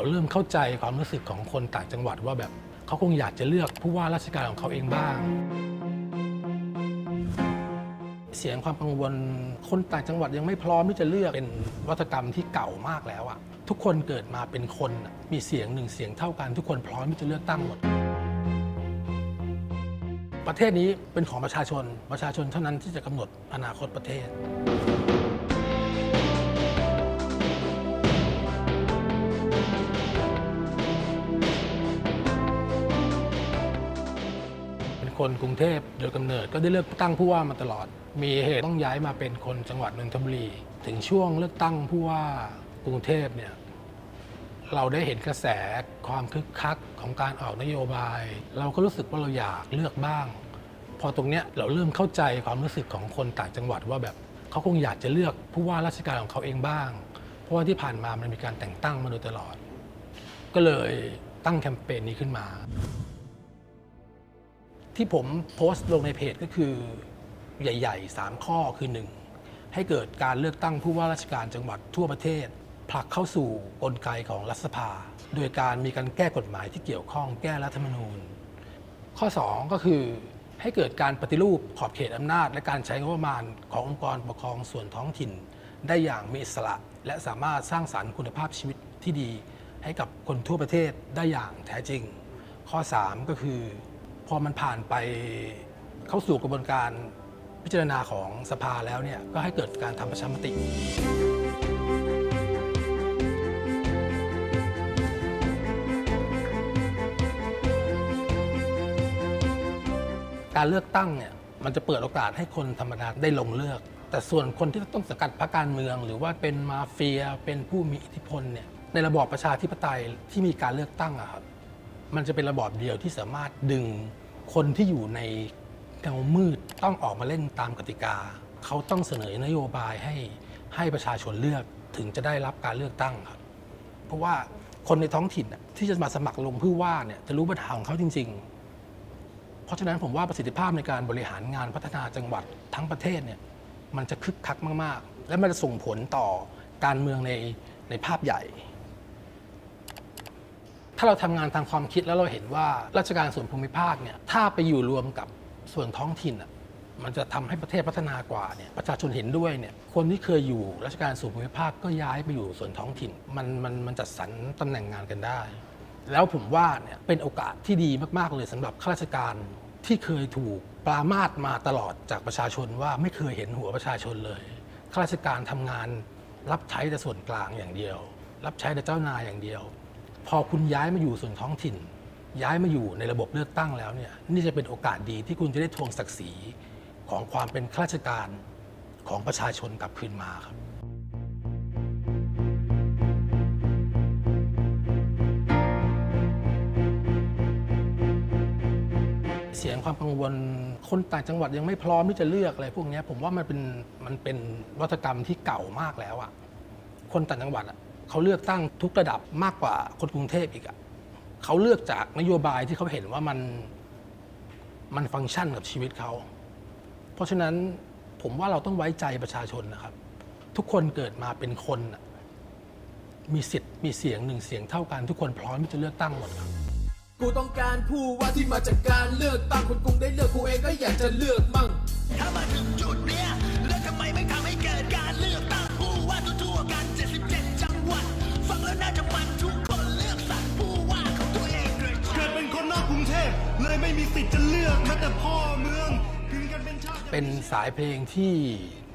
เราเริ่มเข้าใจความรู้สึกของคนต่างจังหวัดว่าแบบเขาคงอยากจะเลือกผู้ว่าราชการของเขาเองบ้าง เสียงความกังวลคนต่างจังหวัดยังไม่พร้อมที่จะเลือกเป็นวัฒกรรมที่เก่ามากแล้วอะทุกคนเกิดมาเป็นคนมีเสียงหนึ่งเสียงเท่ากัน ทุกคนพร้อมที่จะเลือกตั้งหมด ประเทศนี้เป็นของประชาชนประชาชนเท่านั้นที่จะกำหนดอนาคตประเทศ คนกรุงเทพโดยกำเนิดก็ได้เลือกตั้งผู้ว่ามาตลอด มีเหตุต้องย้ายมาเป็นคนจังหวัดนนทบุรี ถึงช่วงเลือกตั้งผู้ว่ากรุงเทพเนี่ยเราได้เห็นกระแสความคึกคักของการออกนโยบาย เราก็รู้สึกว่าเราอยากเลือกบ้าง พอตรงเนี้ยเราเริ่มเข้าใจความรู้สึกของคนต่างจังหวัดว่าแบบเขาคงอยากจะเลือกผู้ว่าราชการของเขาเองบ้าง เพราะว่าที่ผ่านมามันมีการแต่งตั้งมาโดยตลอด ก็เลยตั้งแคมเปญนี้ขึ้นมา ที่ผมโพสต์ลงในเพจก็คือใหญ่ ๆ 3 ข้อคือ 1. ให้เกิดการเลือกตั้งผู้ว่าราชการจังหวัดทั่วประเทศ ผลักเข้าสู่กลไกของรัฐสภา โดยการมีการแก้กฎหมายที่เกี่ยวข้องแก้รัฐธรรมนูญ ข้อ 2 ก็คือให้เกิดการปฏิรูปขอบเขตอำนาจ และการใช้งบประมาณขององค์กรปกครองส่วนท้องถิ่น ได้อย่างมีอิสระ และสามารถสร้างสารรค์คุณภาพชีวิตที่ดี ให้กับคนทั่วประเทศได้อย่างแท้จริง ข้อ 3 ก็คือ พอมันผ่านไปเข้าสู่กระบวนการพิจารณาของสภาแล้วเนี่ยก็ให้เกิดการทำประชามติ การเลือกตั้งเนี่ยมันจะเปิดโอกาสให้คนธรรมดาได้ลงเลือก แต่ส่วนคนที่ต้องสังกัดพรรคการเมือง หรือว่าเป็นมาเฟียเป็นผู้มีอิทธิพลเนี่ยในระบอบประชาธิปไตยที่มีการเลือกตั้งอะครับ มันจะเป็นระบอบเดียวที่สามารถดึงคนที่อยู่ในเงามืดต้องออกมาเล่นตามกติกา เขาต้องเสนอนโยบายให้ให้ประชาชนเลือกถึงจะได้รับการเลือกตั้งครับ เพราะว่าคนในท้องถิ่นที่จะมาสมัครลงผู้ว่าเนี่ยจะรู้ปัญหาของเขาจริง ๆ เพราะฉะนั้นผมว่าประสิทธิภาพในการบริหารงานพัฒนาจังหวัดทั้งประเทศเนี่ยมันจะคึกคักมาก ๆ และมันจะส่งผลต่อการเมืองในในภาพใหญ่ ถ้าเราทำงานทางความคิดแล้วเราเห็นว่าราชการส่วนภูมิภาคเนี่ยถ้าไปอยู่รวมกับส่วนท้องถิ่นอะมันจะทำให้ประเทศพัฒนากว่าเนี่ยประชาชนเห็นด้วยเนี่ยคนที่เคยอยู่ราชการส่วนภูมิภาคก็ย้ายไปอยู่ส่วนท้องถิ่น มันมันมันจัดสรรตำแหน่งงานกันได้ แล้วผมว่าเนี่ยเป็นโอกาสที่ดีมากๆเลยสำหรับข้าราชการที่เคยถูกปรามาสมาตลอดจากประชาชนว่าไม่เคยเห็นหัวประชาชนเลยข้าราชการทำงานรับใช้แต่ส่วนกลางอย่างเดียว รับใช้แต่เจ้านายอย่างเดียว พอคุณย้ายมาอยู่ส่วนท้องถิ่น ย้ายมาอยู่ในระบบเลือกตั้งแล้วเนี่ยนี่จะเป็นโอกาสดีที่คุณจะได้ทวงศักดิ์ศรีของความเป็นข้าราชการของประชาชนกลับคืนมาครับเสียงความกังวลคนต่างจังหวัดยังไม่พร้อมที่จะเลือกอะไรพวกนี้ผมว่ามันเป็นมันเป็นวัฒกรรมที่เก่ามากแล้วอะคนต่างจังหวัดอะ เขาเลือกตั้งทุกระดับมากกว่าคนกรุงเทพอีกอะเขาเลือกจากนโยบายที่เขาเห็นว่ามันมันฟังก์ชันกับชีวิตเขา เพราะฉะนั้นผมว่าเราต้องไว้ใจประชาชนนะครับ ทุกคนเกิดมาเป็นคนมีสิทธิ์มีเสียงหนึ่งเสียงเท่ากัน ทุกคนพร้อมที่จะเลือกตั้งหมดครับกูต้องการผู้ว่าที่มาจากการเลือกตั้งคนกรุงได้เลือกกูเองก็อยากจะเลือกมั่ง เลยไม่มีสิทธิ์จะเลือกแม้แต่พ่อเมืองถึงกันเป็นชาติเป็นสายเพลงที่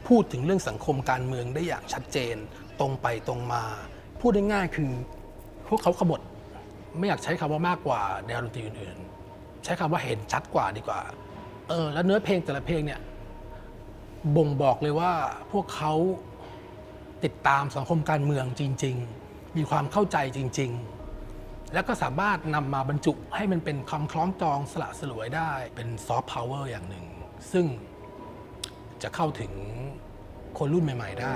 พูดถึงเรื่องสังคมการเมืองได้อย่างชัดเจน ตรงไปตรงมา พูดได้ง่ายคือ พวกเขาขบฏไม่อยากใช้คำว่ามากกว่าแนวดนตรีอื่นๆ ใช้คำว่าเห็นชัดกว่าดีกว่า เออ แล้วเนื้อเพลงแต่ละเพลงเนี่ยบ่งบอกเลยว่าพวกเขาติดตามสังคมการเมืองจริง ๆ มีความเข้าใจจริง ๆ แล้วก็สามารถนำมาบรรจุให้มันเป็นคำคล้องจองสละสลวยได้ เป็นซอฟต์พาวเวอร์อย่างหนึ่ง ซึ่งจะเข้าถึงคนรุ่นใหม่ ๆ ได้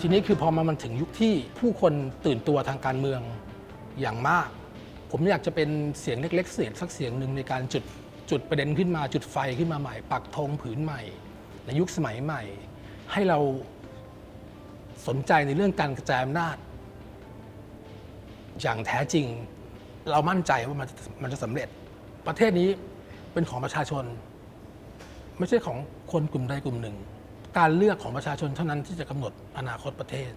ทีนี้คือพอมามันถึงยุคที่ผู้คนตื่นตัวทางการเมืองอย่างมาก ผมอยากจะเป็นเสียงเล็ก ๆ เสียงสักเสียงหนึ่งในการจุดจุดประเด็นขึ้นมาจุดไฟขึ้นมาใหม่ ปักธงผืนใหม่ ในยุคสมัยใหม่ ให้เราสนใจในเรื่องการกระจายอำนาจ อย่างแท้จริง เรามั่นใจว่ามันมันจะสำเร็จ ประเทศนี้เป็นของประชาชน ไม่ใช่ของคนกลุ่มใดกลุ่มหนึ่ง การเลือกของประชาชนเท่านั้นที่จะกำหนดอนาคตประเทศ